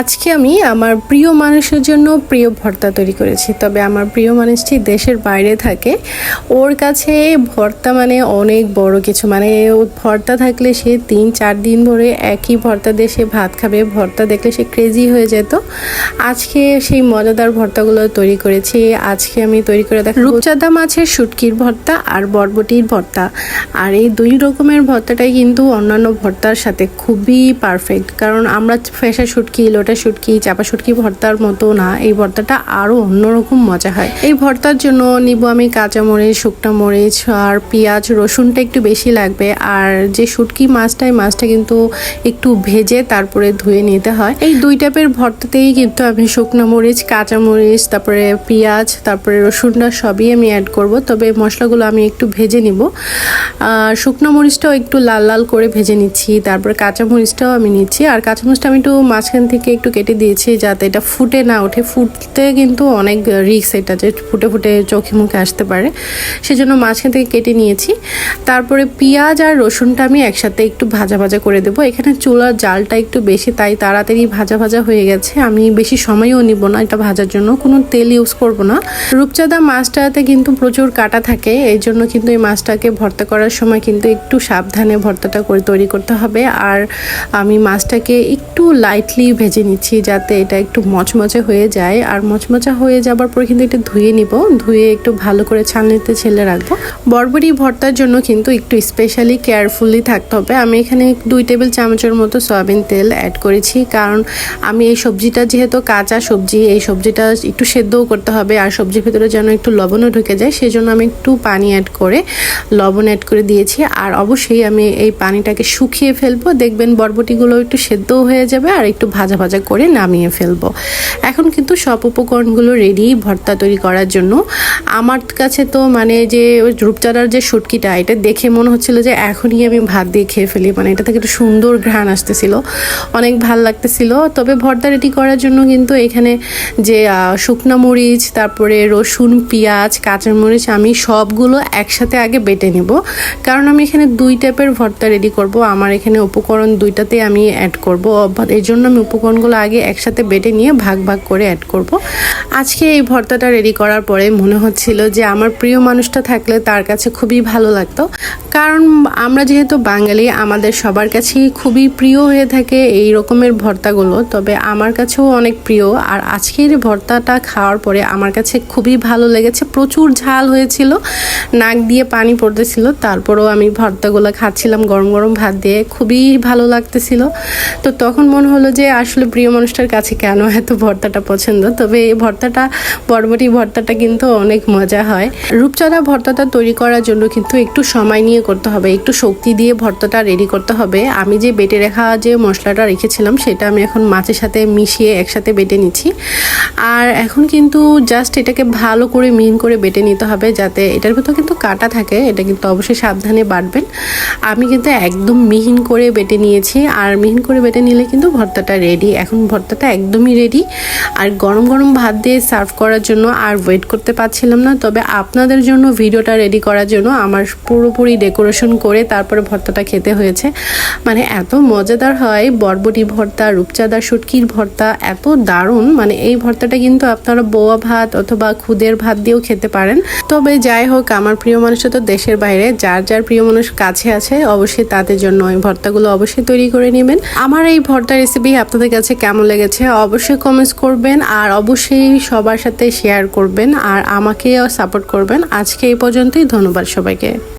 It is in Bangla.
আজকে আমি আমার প্রিয় মানুষের জন্য প্রিয় ভর্তা তৈরি করেছি। তবে আমার প্রিয় মানুষটি দেশের বাইরে থাকে। ওর কাছে ভর্তা মানে অনেক বড় কিছু। মানে ভর্তা থাকলে সে তিন, চার দিন ধরে একই ভর্তা দিয়ে সে ভাত খাবে। ভর্তা দেখলে সে ক্রেজি হয়ে যেত। আজকে সেই মজাদার ভর্তাগুলো তৈরি করেছি। আজকে আমি তৈরি করে দেখ রূপচাঁদা মাছের শুটকির ভর্তা আর বরবটির ভর্তা। আর এই দুই রকমের ভর্তাটাই কিন্তু অন্যান্য ভর্তার সাথে খুবই পারফেক্ট কারণ আমরা ফেসা শুটকি লোটা শুটকি, চাপা শুটকি ভর্তার মতো না, এই ভর্তাটা আরও অন্যরকম মজা হয়। এই ভর্তার জন্য নিব আমি কাঁচা মরিচ, শুকনো মরিচ আর পেঁয়াজ, রসুনটা একটু বেশি লাগবে। আর যে শুটকি মাছটা, এই মাছটা কিন্তু একটু ভেজে তারপরে ধুয়ে নিতে হয়। এই দুই টাইপের ভর্তাতেই কিন্তু আমি শুকনো মরিচ, কাঁচা মরিচ, তারপরে পেঁয়াজ, তারপরে রসুনটা সবই আমি অ্যাড করব। তবে মশলাগুলো আমি একটু ভেজে নিব। শুকনো মরিচটাও একটু লাল লাল করে ভেজে নিচ্ছি, তারপরে কাঁচা মরিচটাও আমি নিচ্ছি। আর কাঁচা মরিচটা আমি একটু মাঝখান থেকে একটু কেটে দিয়েছি যাতে এটা ফুটে না ওঠে। ফুটতে কিন্তু অনেক রিস্ক এটা যে ফুটে ফুটে চোখে মুখে আসতে পারে। সেজন্য মাঝখান থেকে কেটে নিয়েছি। তারপরে পেঁয়াজ আর রসুনটা আমি একসাথে একটু ভাজা ভাজা করে দেবো। এখানে চুলার জালটা একটু বেশি, তাই তাড়াতাড়ি ভাজা ভাজা হয়ে গেছে। আমি বেশি সময়ও নিব না এটা ভাজার জন্য। কোনো তেল ইউজ করব না। রূপচাঁদা মাছটাতে কিন্তু প্রচুর কাটা থাকে। এই জন্য কিন্তু এই মাছটাকে ভর্তা করার সময় কিন্তু একটু সাবধানে ভর্তাটা করে তৈরি করতে হবে। আর আমি মাছটাকে একটু লাইটলি ভেজে নিচ্ছি যাতে এটা একটু মচমচে হয়ে যায়। আর মচমচা হয়ে যাবার পর কিন্তু এটা ধুয়ে নিব। ধুয়ে একটু ভালো করে ছালনিতে ছেলে রাখব। বরবরি ভর্তার জন্য কিন্তু একটু স্পেশালি কেয়ারফুলি থাকতে হবে। আমি এখানে দুই টেবিল চামচের মতো সয়াবিন তেল অ্যাড করেছি। কারণ আমি এই সবজিটা যেহেতু কাঁচা সবজি, এই সবজিটা একটু সেদ্ধও করতে হবে আর সবজির ভিতরে যেন একটু লবণও ঢুকে যায়, সেজন্য আমি একটু পানি অ্যাড করে লবণ অ্যাড করে দিয়েছি। আর অবশ্যই আমি এই পানিটাকে শুকিয়ে ফেলব। দেখবেন বরবটিগুলো একটু সেদ্ধও হয়ে যাবে আর একটু ভাজা ভাজা করে নামিয়ে ফেলব। এখন কিন্তু সব উপকরণগুলো রেডি ভর্তা তৈরি করার জন্য। আমার কাছে তো মানে যে ওই রূপচাঁদার যে শুটকিটা, এটা দেখে মনে হচ্ছিল যে এখনই আমি ভাত দিয়ে খেয়ে ফেলি। মানে এটা থেকে একটু সুন্দর ঘ্রাণ আসতেছিল। অনেক ভালো লাগতেছিল। তবে ভর্তা রেডি করার জন্য কিন্তু এখানে যে শুকনা মরিচ, তারপরে রসুন, পেঁয়াজ, কাঁচামরিচ, আমি সবগুলো একসাথে আগে বেটে নেব। কারণ আমি এখানে দুই টাইপের ভর্তা রেডি করব। আমার এখানে উপকরণ দুইটাতে আমি অ্যাড করব। এর জন্য আমি উপকরণগুলো আগে একসাথে বেটে নিয়ে ভাগ ভাগ করে অ্যাড করব। আজকে এই ভর্তাটা রেডি করার পরে মনে হচ্ছিল যে আমার প্রিয় মানুষটা থাকলে তার কাছে খুবই ভালো লাগতো। কারণ আমরা যেহেতু বাঙালি, আমাদের সবার কাছেই খুবই প্রিয় হয়ে থাকে এই রকমের ভর্তাগুলো। তবে আমার কাছেও অনেক প্রিয় আর আজকের ভর্তাটা খাওয়ার পরে আমার কাছে খুবই ভালো লেগেছে। প্রচুর ঝাল হয়েছিল, নাক দিয়ে পানি পড়তেছিল, তারপরেও আমি ভর্তাগুলো খাচ্ছিলাম গরম গরম ভাত দিয়ে, খুবই ভালো লাগতেছিল। তো তখন মনে হলো যে আসলে প্রিয় মানুষটার কাছে কেন এত ভর্তাটা পছন্দ? তবে এই ভর্তাটা বরবটি ভর্তাটা কিন্তু অনেক মজা হয়। রূপচাঁদা ভর্তাটা তৈরি করার জন্য কিন্তু একটু সময় নিয়ে করতে হবে, একটু শক্তি দিয়ে ভর্তাটা রেডি করতে হবে। আমি যে বেটে রেখা যে মশলাটা রেখেছিলাম, সেটা আমি এখন মাছের সাথে মিশিয়ে একসাথে বেটে নিচ্ছি। আর এখন কিন্তু জাস্ট এটাকে ভালো করে মিহিন করে বেটে নিতে হবে, যাতে এটার ভিতর কিন্তু কাটা থাকে, এটা কিন্তু অবশ্যই সাবধানে বাটবেন। আমি কিন্তু একদম মিহিন করে বেটে নিয়েছি, আর মিহিন করে বেটে নিলে কিন্তু ভর্তাটা রেডি এখন ভর্তাটা একদমই রেডি আর গরম গরম ভাত দিয়ে সার্ভ করার জন্য আর ওয়েট করতে পারছিলাম না, তবে আপনাদের জন্য ভিডিওটা রেডি করার জন্য আমার পুরোপুরি ডেকোরেশন করে তারপরে ভর্তাটা খেতে হয়েছে। মানে এত মজাদার হয়, বরবটি ভর্তা, রূপচাঁদা শুটকির ভর্তা, এত দারুণ। মানে এই ভর্তাটা কিন্তু আপনারা বোয়া ভাত অথবা খুদের ভাত দিয়েও খেতে পারেন। তবে যাই হোক, আমার প্রিয় মানুষটা তো দেশের বাইরে, যার যার প্রিয় মানুষ কাছে আছে, অবশ্যই তাদের জন্য এই ভর্তাগুলো অবশ্যই তৈরি করে নেবেন। আমার এই ভর্তা রেসিপি আপনাদের কাছে কেমন লেগেছে, অবশ্যই কমেন্টস করবেন আর অবশ্যই সবার সাথে শেয়ার করবেন আর আমাকেও সাপোর্ট করবেন। আজকে এই পর্যন্তই, ধন্যবাদ সবাইকে।